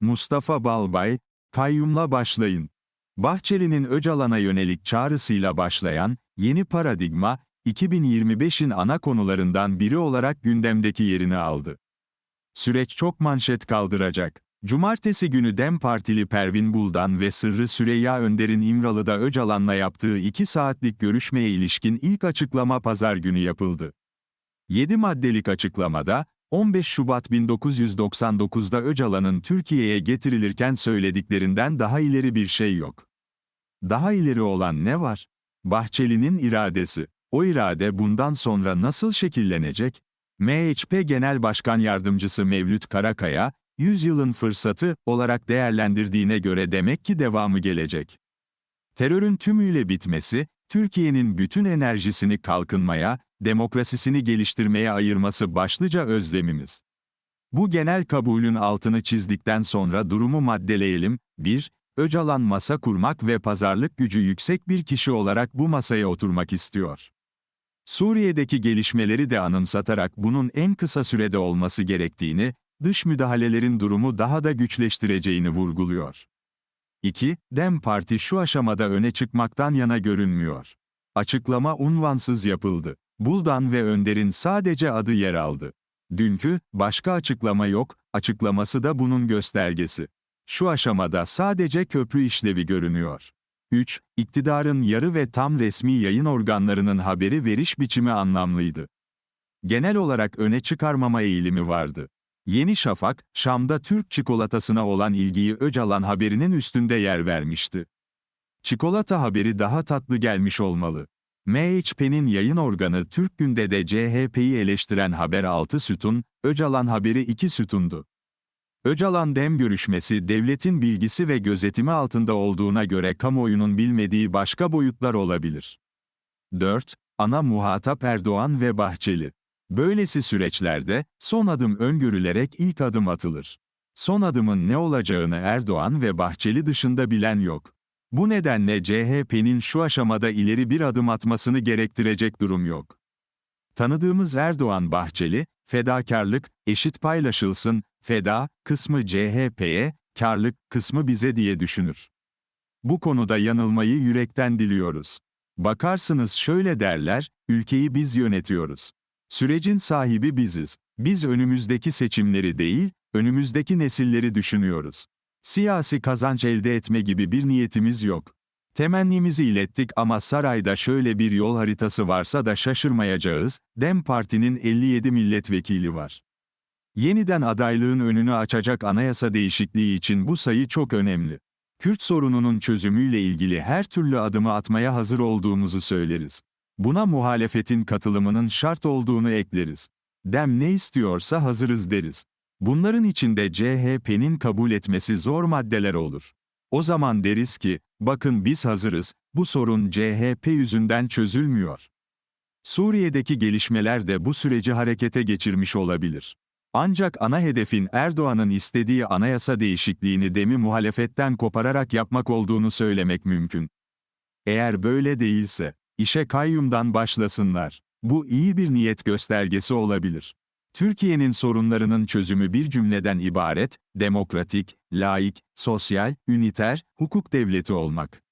Mustafa Balbay, kayyumla başlayın. Bahçeli'nin Öcalan'a yönelik çağrısıyla başlayan yeni paradigma, 2025'in ana konularından biri olarak gündemdeki yerini aldı. Süreç çok manşet kaldıracak. Cumartesi günü DEM Partili Pervin Buldan ve Sırrı Süreyya Önder'in İmralı'da Öcalan'la yaptığı 2 saatlik görüşmeye ilişkin ilk açıklama pazar günü yapıldı. 7 maddelik açıklamada, 15 Şubat 1999'da Öcalan'ın Türkiye'ye getirilirken söylediklerinden daha ileri bir şey yok. Daha ileri olan ne var? Bahçeli'nin iradesi. O irade bundan sonra nasıl şekillenecek? MHP Genel Başkan Yardımcısı Mevlüt Karakaya, 100 yılın fırsatı olarak değerlendirdiğine göre demek ki devamı gelecek. Terörün tümüyle bitmesi, Türkiye'nin bütün enerjisini kalkınmaya, demokrasisini geliştirmeye ayırması başlıca özlemimiz. Bu genel kabulün altını çizdikten sonra durumu maddeleyelim. 1. Öcalan masa kurmak ve pazarlık gücü yüksek bir kişi olarak bu masaya oturmak istiyor. Suriye'deki gelişmeleri de anımsatarak bunun en kısa sürede olması gerektiğini, dış müdahalelerin durumu daha da güçleştireceğini vurguluyor. 2. Dem Parti şu aşamada öne çıkmaktan yana görünmüyor. Açıklama unvansız yapıldı. Buldan ve Önder'in sadece adı yer aldı. Dünkü, başka açıklama yok, açıklaması da bunun göstergesi. Şu aşamada sadece köprü işlevi görünüyor. 3. İktidarın yarı ve tam resmi yayın organlarının haberi veriş biçimi anlamlıydı. Genel olarak öne çıkarmama eğilimi vardı. Yeni Şafak, Şam'da Türk çikolatasına olan ilgiyi Öcalan haberinin üstünde yer vermişti. Çikolata haberi daha tatlı gelmiş olmalı. MHP'nin yayın organı Türk Gün'de de CHP'yi eleştiren haber 6 sütun, Öcalan haberi 2 sütundu. Öcalan dem görüşmesi devletin bilgisi ve gözetimi altında olduğuna göre kamuoyunun bilmediği başka boyutlar olabilir. 4. Ana muhatap Erdoğan ve Bahçeli. Böylesi süreçlerde, son adım öngörülerek ilk adım atılır. Son adımın ne olacağını Erdoğan ve Bahçeli dışında bilen yok. Bu nedenle CHP'nin şu aşamada ileri bir adım atmasını gerektirecek durum yok. Tanıdığımız Erdoğan Bahçeli, fedakarlık, eşit paylaşılsın, feda, kısmı CHP'ye, karlık, kısmı bize diye düşünür. Bu konuda yanılmayı yürekten diliyoruz. Bakarsınız şöyle derler, ülkeyi biz yönetiyoruz. Sürecin sahibi biziz. Biz önümüzdeki seçimleri değil, önümüzdeki nesilleri düşünüyoruz. Siyasi kazanç elde etme gibi bir niyetimiz yok. Temennimizi ilettik ama sarayda şöyle bir yol haritası varsa da şaşırmayacağız, DEM Parti'nin 57 milletvekili var. Yeniden adaylığın önünü açacak anayasa değişikliği için bu sayı çok önemli. Kürt sorununun çözümüyle ilgili her türlü adımı atmaya hazır olduğumuzu söyleriz. Buna muhalefetin katılımının şart olduğunu ekleriz. Dem ne istiyorsa hazırız deriz. Bunların içinde CHP'nin kabul etmesi zor maddeler olur. O zaman deriz ki, bakın biz hazırız, bu sorun CHP yüzünden çözülmüyor. Suriye'deki gelişmeler de bu süreci harekete geçirmiş olabilir. Ancak ana hedefin Erdoğan'ın istediği anayasa değişikliğini demi muhalefetten kopararak yapmak olduğunu söylemek mümkün. Eğer böyle değilse, işe kayyumdan başlasınlar. Bu iyi bir niyet göstergesi olabilir. Türkiye'nin sorunlarının çözümü bir cümleden ibaret, demokratik, laik, sosyal, üniter, hukuk devleti olmak.